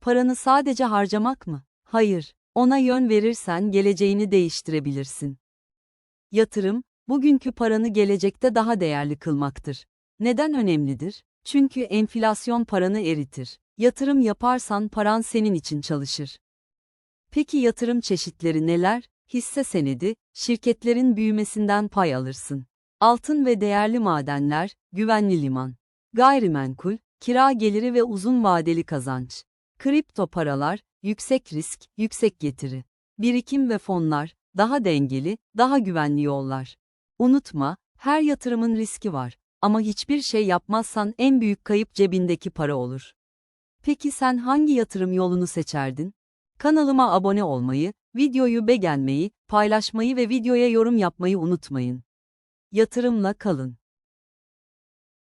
Paranı sadece harcamak mı? Hayır. Ona yön verirsen geleceğini değiştirebilirsin. Yatırım, bugünkü paranı gelecekte daha değerli kılmaktır. Neden önemlidir? Çünkü enflasyon paranı eritir. Yatırım yaparsan paran senin için çalışır. Peki yatırım çeşitleri neler? Hisse senedi, şirketlerin büyümesinden pay alırsın. Altın ve değerli madenler, güvenli liman. Gayrimenkul, kira geliri ve uzun vadeli kazanç. Kripto paralar, yüksek risk, yüksek getiri. Birikim ve fonlar, daha dengeli, daha güvenli yollar. Unutma, her yatırımın riski var ama hiçbir şey yapmazsan en büyük kayıp cebindeki para olur. Peki sen hangi yatırım yolunu seçerdin? Kanalıma abone olmayı, videoyu beğenmeyi, paylaşmayı ve videoya yorum yapmayı unutmayın. Yatırımla kalın.